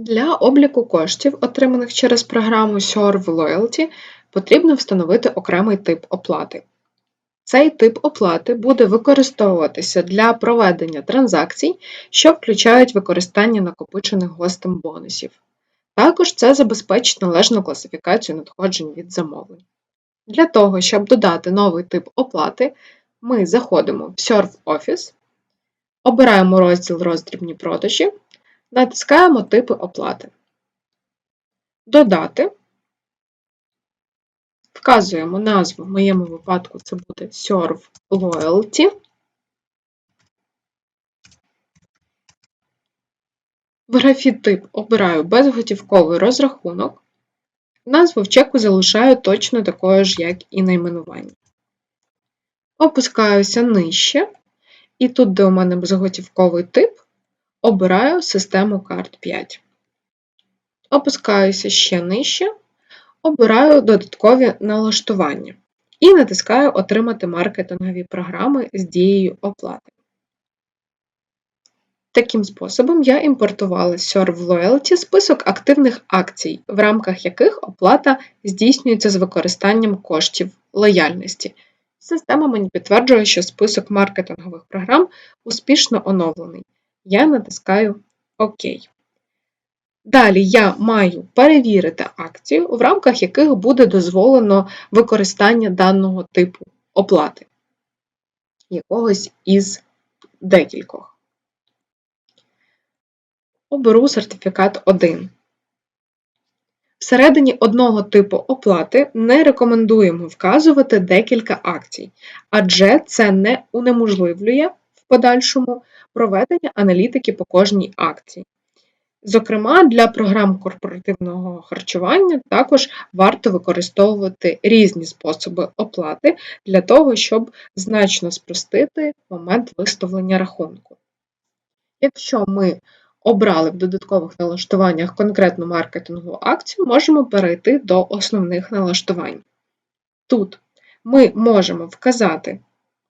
Для обліку коштів, отриманих через програму Serve Loyalty, потрібно встановити окремий тип оплати. Цей тип оплати буде використовуватися для проведення транзакцій, що включають використання накопичених гостем бонусів. Також це забезпечить належну класифікацію надходжень від замовлень. Для того, щоб додати новий тип оплати, ми заходимо в Serve Office, обираємо розділ Роздрібні продажі Натискаємо Типи оплати. Додати. Вказуємо назву, в моєму випадку це буде Serve Loyalty. В графі тип обираю безготівковий розрахунок. Назву в чеку залишаю точно такою ж, як і найменування. Опускаюся нижче, і тут, де у мене безготівковий тип, Обираю систему карт 5. Опускаюся ще нижче, обираю додаткові налаштування і натискаю Отримати маркетингові програми з дією оплати. Таким способом я імпортувала Serve Loyalty список активних акцій, в рамках яких оплата здійснюється з використанням коштів лояльності. Система мені підтверджує, що список маркетингових програм успішно оновлений. Я натискаю ОК. Далі я маю перевірити акцію, в рамках яких буде дозволено використання даного типу оплати, якогось із декількох. Оберу сертифікат 1. Всередині одного типу оплати не рекомендуємо вказувати декілька акцій, адже це не унеможливлює подальшому проведення аналітики по кожній акції. Зокрема, для програм корпоративного харчування також варто використовувати різні способи оплати для того, щоб значно спростити момент виставлення рахунку. Якщо ми обрали в додаткових налаштуваннях конкретну маркетингову акцію, можемо перейти до основних налаштувань. Тут ми можемо вказати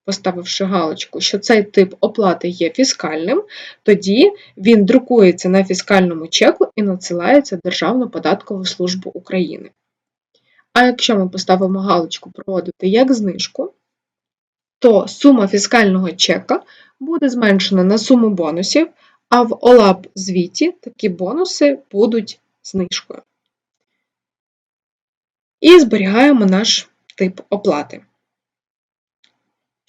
поставивши галочку, що цей тип оплати є фіскальним, тоді він друкується на фіскальному чеку і надсилається в Державну податкову службу України. А якщо ми поставимо галочку Проводити як знижку, то сума фіскального чека буде зменшена на суму бонусів, а в олап звіті такі бонуси будуть знижкою. І зберігаємо наш тип оплати.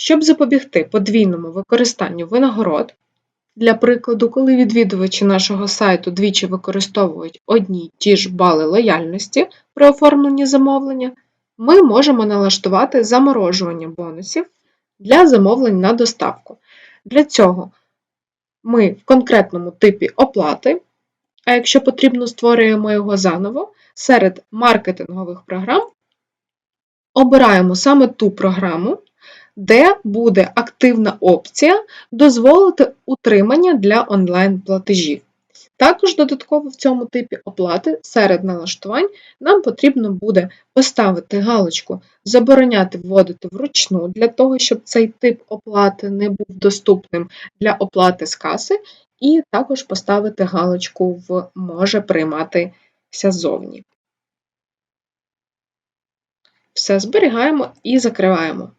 Щоб запобігти подвійному використанню винагород, для прикладу, коли відвідувачі нашого сайту двічі використовують одні й ті ж бали лояльності при оформленні замовлення, ми можемо налаштувати заморожування бонусів для замовлень на доставку. Для цього ми в конкретному типі оплати, а якщо потрібно, створюємо його заново, серед маркетингових програм обираємо саме ту програму де буде активна опція дозволити утримання для онлайн-платежів. Також додатково в цьому типі оплати серед налаштувань нам потрібно буде поставити галочку Забороняти вводити вручну для того, щоб цей тип оплати не був доступним для оплати з каси, і також поставити галочку в Може прийматися зовні. Все зберігаємо і закриваємо.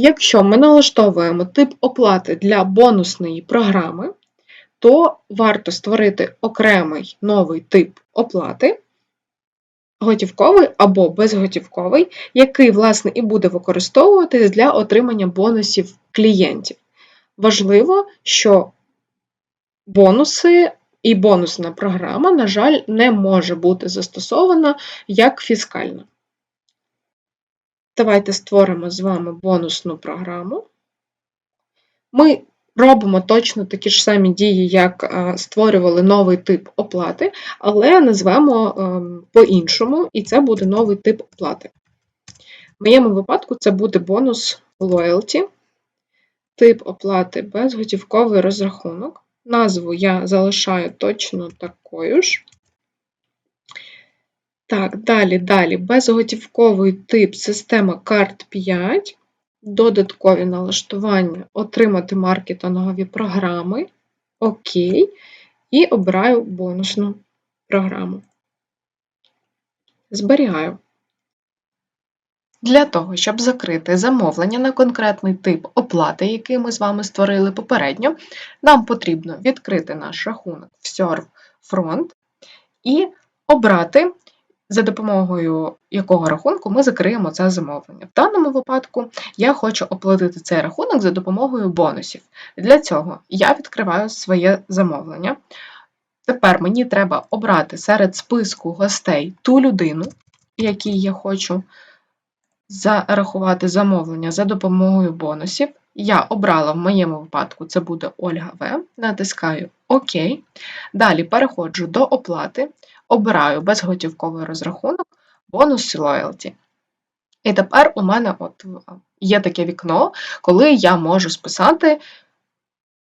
Якщо ми налаштовуємо тип оплати для бонусної програми, то варто створити окремий новий тип оплати, готівковий або безготівковий, який, власне, і буде використовуватись для отримання бонусів клієнтів. Важливо, що бонуси і бонусна програма, на жаль, не може бути застосована як фіскальна. Давайте створимо з вами бонусну програму. Ми робимо точно такі ж самі дії, як е, створювали новий тип оплати, але назвемо ем, по-іншому, і це буде новий тип оплати. В моєму випадку це буде бонус Loyalty, тип оплати безготівковий розрахунок. Назву я залишаю точно такою ж. Так, далі, далі. Безготівковий тип система карт 5, додаткові налаштування, отримати маркетингові програми. Окей. І обираю бонусну програму. Зберігаю. Для того, щоб закрити замовлення на конкретний тип оплати, який ми з вами створили попередньо, нам потрібно відкрити наш рахунок в ServeFront і обрати, за допомогою якого рахунку ми закриємо це замовлення. В даному випадку я хочу оплатити цей рахунок за допомогою бонусів. Для цього я відкриваю своє замовлення. Тепер мені треба обрати серед списку гостей ту людину, якій я хочу зарахувати замовлення за допомогою бонусів. Я обрала в моєму випадку це буде Ольга В. Натискаю ОК. Далі переходжу до оплати, обираю безготівковий розрахунок, бонус лоялті. І тепер у мене от є таке вікно, коли я можу списати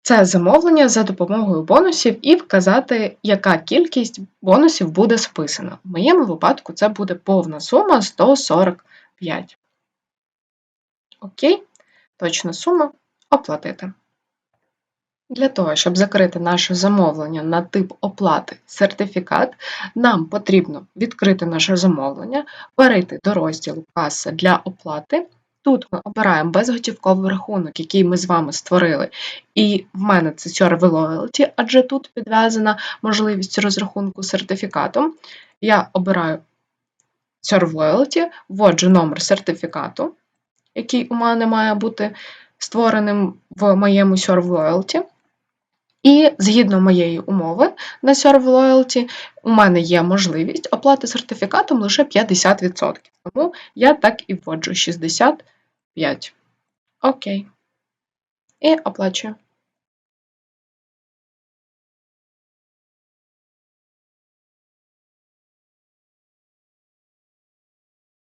це замовлення за допомогою бонусів і вказати, яка кількість бонусів буде списана. В моєму випадку це буде повна сума 145. Окей, точна сума оплатити. Для того, щоб закрити наше замовлення на тип оплати сертифікат, нам потрібно відкрити наше замовлення, перейти до розділу Каса для оплати. Тут ми обираємо безготівковий рахунок, який ми з вами створили. І в мене це Serve Loyalty, адже тут підв'язана можливість розрахунку сертифікатом. Я обираю Serve Loyalty, вводжу номер сертифікату, який у мене має бути створеним в моєму Serve Loyalty. І згідно моєї умови на Serve Loyalty, у мене є можливість оплати сертифікатом лише 50%. Тому я так і вводжу 65. Окей. І оплачую.